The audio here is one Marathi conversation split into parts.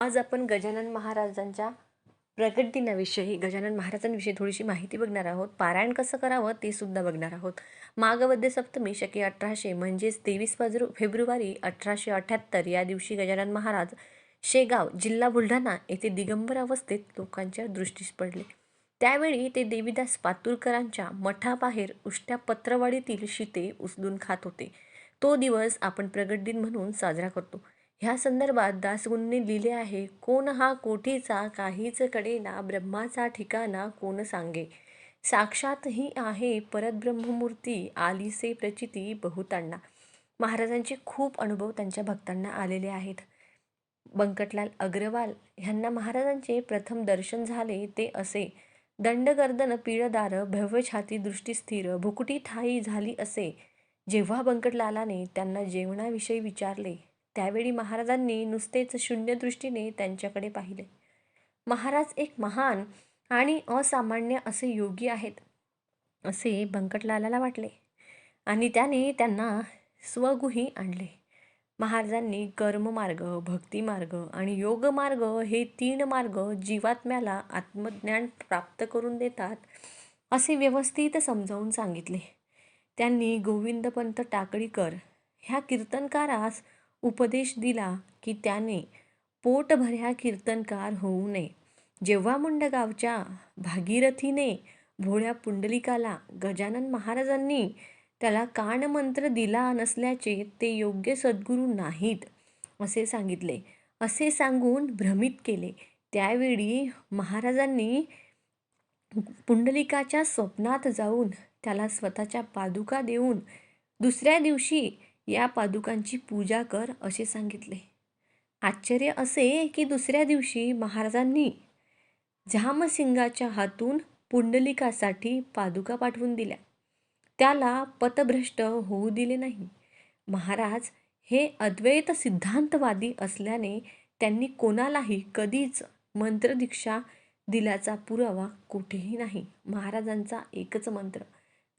आज आपण गजानन महाराजांच्या प्रगट दिनाविषयी गजानन महाराजांविषयी थोडीशी माहिती बघणार आहोत. पारायण कसं करावं ते सुद्धा बघणार आहोत. माघवद्य सप्तमी शके अठराशे म्हणजेच तेवीस पाजरू फेब्रुवारी अठराशे अठ्ठ्याहत्तर या दिवशी गजानन महाराज शेगाव जिल्हा बुलढाणा येथे दिगंबर अवस्थेत लोकांच्या दृष्टीस पडले. त्यावेळी ते देवीदास पातुरकरांच्या मठाबाहेर उष्ट्या पत्रवाडीतील शिते उचलून खात होते. तो दिवस आपण प्रगट दिन म्हणून साजरा करतो. ह्या संदर्भात दासगुंनी लिहिले आहे कोण हा कोठीचा काहीच कडेना ब्रह्माचा ठिकाणा कोण सांगे? साक्षात ही आहे परतब्रह्ममूर्ती आलीसे प्रचिती बहुतांना. महाराजांचे खूप अनुभव त्यांच्या भक्तांना आलेले आहेत. बंकटलाल अग्रवाल ह्यांना महाराजांचे प्रथम दर्शन झाले ते असे. दंडगर्दन पिळदार भव्य छाती दृष्टीस्थिर भुकुटी ठाई झाली असे. जेव्हा बंकटलालाने त्यांना जेवणाविषयी विचारले त्यावेळी महाराजांनी नुसतेच शून्य दृष्टीने त्यांच्याकडे पाहिले. महाराज एक महान आणि असामान्य असे योगी आहेत असे बंकटलालाला वाटले. आणि त्याने त्यांना स्वगुही आणले. महाराजांनी कर्ममार्ग भक्तिमार्ग आणि योगमार्ग हे तीन मार्ग जीवात्म्याला आत्मज्ञान प्राप्त करून देतात असे व्यवस्थित समजावून सांगितले. त्यांनी गोविंदपंत टाकळीकर ह्या कीर्तनकारास उपदेश दिला की त्याने पोटभऱ्या कीर्तनकार होऊ नये. जेव्हा मुंडगावच्या भागीरथीने भोळ्या पुंडलिकाला गजानन महाराजांनी त्याला कानमंत्र दिला नसल्याचे ते योग्य सद्गुरू नाहीत असे सांगितले. असे सांगून भ्रमित केले. त्यावेळी महाराजांनी पुंडलिकाच्या स्वप्नात जाऊन त्याला स्वतःच्या पादुका देऊन दुसऱ्या दिवशी या पादुकांची पूजा कर असे सांगितले. आश्चर्य असे की दुसऱ्या दिवशी महाराजांनी झामसिंगाच्या हातून पुंडलिकासाठी पादुका पाठवून दिल्या. त्याला पतभ्रष्ट होऊ दिले नाही. महाराज हे अद्वैत सिद्धांतवादी असल्याने त्यांनी कोणालाही कधीच मंत्रदीक्षा दिल्याचा पुरावा कुठेही नाही. महाराजांचा एकच मंत्र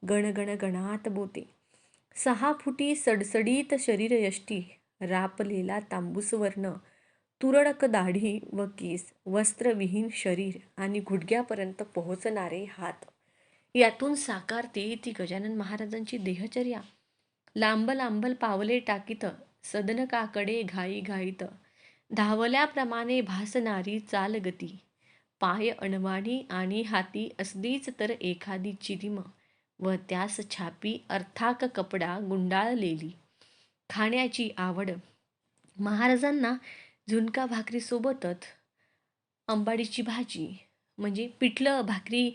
गणगण गणात बोते. सहा फुटी सडसडीत शरीरयष्टी रापलेला तांबूसवर्ण तुरळक दाढी व केस वस्त्रविहीन शरीर आणि गुडघ्यापर्यंत पोहोचणारे हात. यातून साकारते ती गजानन महाराजांची देहचर्या. लांब लांबल पावले टाकीत सदनकाकडे घाई घाईत धावल्याप्रमाणे भासणारी चालगती. पाय अणवाणी आणि हाती असलीच तर एखादी चिरिम. व त्यास छापी अर्थाक कपडा गुंडाळलेली. खाण्याची आवड. महाराजांना झुणका भाकरीसोबतच अंबाडीची भाजी म्हणजे पिठलं भाकरी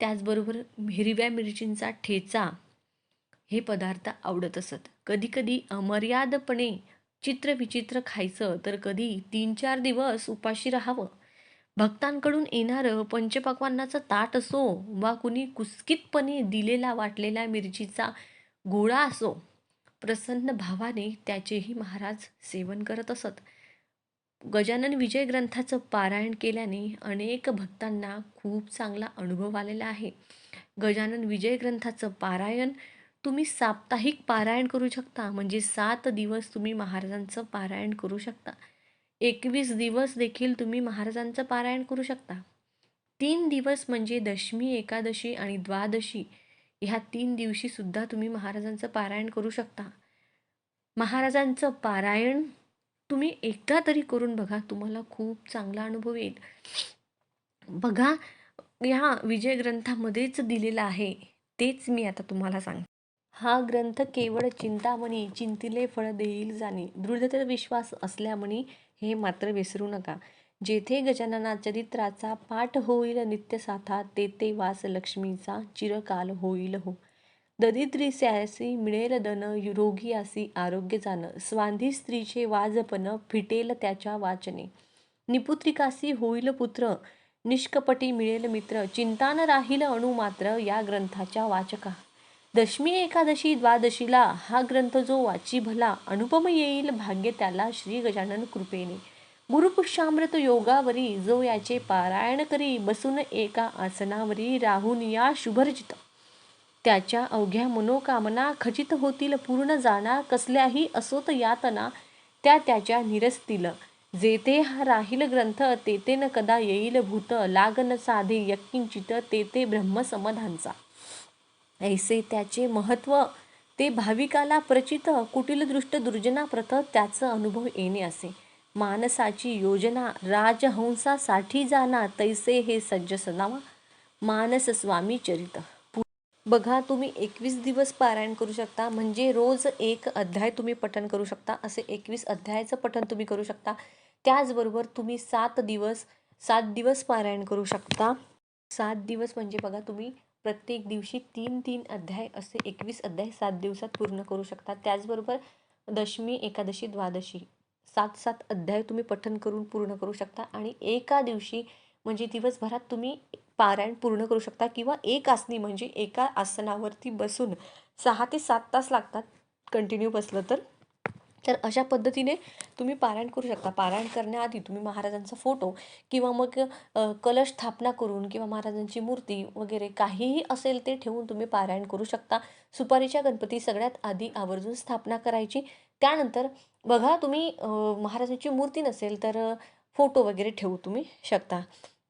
त्याचबरोबर हिरव्या मिरचींचा ठेचा हे पदार्थ आवडत असत. कधीकधी अमर्यादपणे चित्रविचित्र खायचं तर कधी तीन चार दिवस उपाशी राहावं. भक्तांकडून येणारं पंचपक्वान्नाचं ताट असो वा कुणी कुस्कितपणे दिलेला वाटलेला मिरचीचा गोळा असो प्रसन्न भावाने त्याचेही महाराज सेवन करत असत. गजानन विजय ग्रंथाचं पारायण केल्याने अनेक भक्तांना खूप चांगला अनुभव आलेला आहे. गजानन विजय ग्रंथाचं पारायण तुम्ही साप्ताहिक पारायण करू शकता म्हणजे सात दिवस तुम्ही महाराजांचं पारायण करू शकता. एकवीस दिवस देखील तुम्ही महाराजांचं पारायण करू शकता. तीन दिवस म्हणजे दशमी एकादशी आणि द्वादशी. ह्या तीन दिवशी सुद्धा तुम्ही महाराजांचं पारायण करू शकता. महाराजांचं पारायण तुम्ही एकदा तरी करून बघा तुम्हाला खूप चांगला अनुभव येईल. बघा ह्या विजय ग्रंथामध्येच दिलेलं आहे तेच मी आता तुम्हाला सांग हा ग्रंथ केवळ चिंतामणी चिंतिले फळ देईल जाणे. दृढतर विश्वास असल्यामणी हे मात्र विसरू नका. जेथे गजानना चरित्राचा पाठ होईल नित्यसाथा तेथे वास लक्ष्मीचा चिरकाल होईल हो. दरिद्री स्यासी मिळेल दन रोगी आसी आरोग्य जाण. स्वांधी स्त्रीचे वाजपन फिटेल त्याच्या वाचने. निपुत्रिकासी होईल पुत्र निष्कपटी मिळेल मित्र. चिंतान राहील अणु मात्र या ग्रंथाच्या वाचका. दशमी एकादशी द्वादशीला हा ग्रंथ जो वाची भला अनुपम येईल भाग्य त्याला श्री गजानन कृपेने. गुरुपुष्यामृत योगावरी जो याचे पारायण करी बसून एका आसनावरी राहून या शुभर्जित त्याच्या अवघ्या मनोकामना खचित होतील पूर्ण जाणार कसल्याही असोत यातना त्या त्याच्या निरसतील. जेथे हा राहील ग्रंथ तेथे न कदा येईल भूत. लागन साधे यकिंचित तेथे ब्रह्मसमधांचा ऐसे त्याचे महत्त्व ते भाविकाला प्रचित कुटील दृष्ट त्याचं अनुभव येणे असे. मानसाची योजना राजहंसासाठी जाना तैसे हे सज्ज सदावा मानस स्वामी चरित. बघा तुम्ही एकवीस दिवस पारायण करू शकता म्हणजे रोज एक अध्याय तुम्ही पठण करू शकता. असे एकवीस अध्यायाचं पठण तुम्ही करू शकता. त्याचबरोबर तुम्ही सात दिवस सात दिवस पारायण करू शकता. सात दिवस म्हणजे बघा तुम्ही प्रत्येक दिवशी तीन तीन अध्याय असे एकवीस अध्याय सात दिवसात पूर्ण करू शकता. त्याचबरोबर दशमी एकादशी द्वादशी सात सात अध्याय तुम्ही पठन करून पूर्ण करू शकता. आणि एका दिवशी म्हणजे दिवसभरात तुम्ही पारायण पूर्ण करू शकता किंवा एक आसनी म्हणजे एका आसनावरती बसून सहा ते सात तास लागतात. कंटिन्यू बसलं तर. तर अशा पद्धतीने तुम्ही पारायण करू शकता. पारायण करण्याआधी तुम्ही महाराजांचा फोटो किंवा मग कलश स्थापना करून किंवा महाराजांची मूर्ती वगैरे काहीही असेल ते ठेवून तुम्ही पारायण करू शकता. सुपारीच्या गणपती सगळ्यात आधी आवर्जून स्थापना करायची. त्यानंतर बघा तुम्ही महाराजांची मूर्ती नसेल तर फोटो वगैरे ठेवू तुम्ही शकता.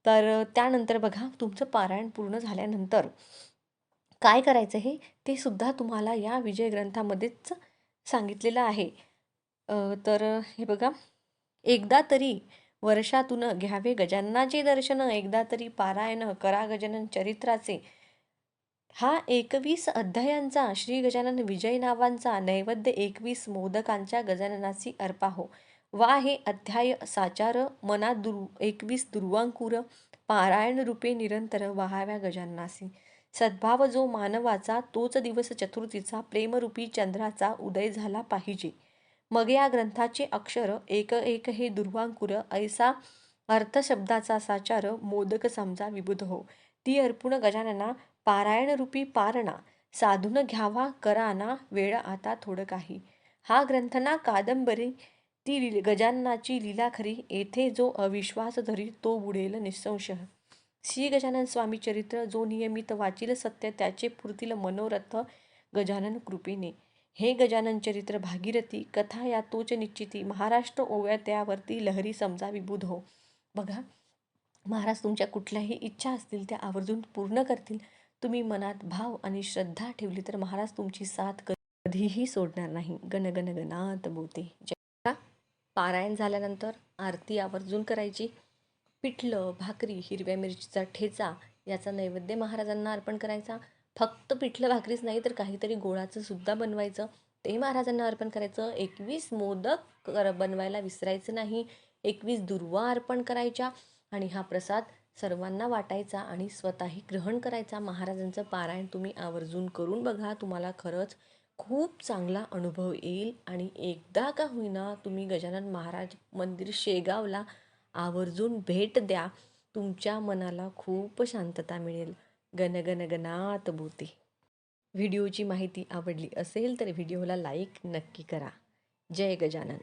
तर त्यानंतर बघा तुमचं पारायण पूर्ण झाल्यानंतर काय करायचं हे ते सुद्धा तुम्हाला या विजय ग्रंथामध्येच सांगितलेलं आहे. तर हे बघा एकदा तरी वर्षातून घ्यावे गजाननाचे दर्शन एकदा तरी पारायण करा गजानन चरित्राचे. हा एकवीस अध्यायांचा श्री गजानन विजय नावांचा नैवेद्य एकवीस मोदकांच्या गजाननाची अर्पा हो. वा हे अध्याय साचार मना दुर् एकवीस दुर्वांकुर पारायण रूपे निरंतर वाहाव्या गजाननासी सद्भाव जो मानवाचा तोच दिवस चतुर्थीचा प्रेमरूपी चंद्राचा उदय झाला पाहिजे. मग या ग्रंथाचे अक्षर एक एक हे दुर्वांकुर ऐसा अर्थशब्दाचा साचार मोदक समजा विबुध हो. ती अर्पुण गजानना पारायण रूपी पारणा साधून घ्यावा कराना वेळ आता थोडं काही. हा ग्रंथना कादंबरी ती गजाननाची लीला खरी येथे जो अविश्वास धरी तो बुडेल निसंशय. श्री गजानन स्वामी चरित्र जो नियमित वाचील सत्य त्याचे पुरतील मनोरथ गजानन कृपेने. हे गजानन चरित्र भागीरथी कथा या तोच निश्चिती महाराष्ट्र ओव्या त्यावरती लहरी समजा विबुध हो. बघा महाराज तुमच्या कुठल्याही इच्छा असतील त्या आवर्जून पूर्ण करतील. तुम्ही मनात भाव आणि श्रद्धा ठेवली तर महाराज तुमची साथ कधीही सोडणार नाही. गण गणात बोते जय पारायण झाल्यानंतर आरती आवर्जून करायची. पिठलं भाकरी हिरव्या मिरचीचा ठेचा याचा नैवेद्य महाराजांना अर्पण करायचा. फक्त पिठलं भाकरीच नाही तर काहीतरी गोळाचं सुद्धा बनवायचं. ते महाराजांना अर्पण करायचं. एकवीस मोदक कर बनवायला विसरायचं नाही. एकवीस दुर्वा अर्पण करायच्या आणि हा प्रसाद सर्वांना वाटायचा आणि स्वतःही ग्रहण करायचा. महाराजांचं पारायण तुम्ही आवर्जून करून बघा. तुम्हाला खरंच खूप चांगला अनुभव येईल आणि एकदा का होईना तुम्ही गजानन महाराज मंदिर शेगावला आवर्जून भेट द्या. तुमच्या मनाला खूप शांतता मिळेल. गणगणगणात गण भूते व्हिडिओची माहिती आवडली असेल तर व्हिडिओला लाईक नक्की करा. जय गजानन.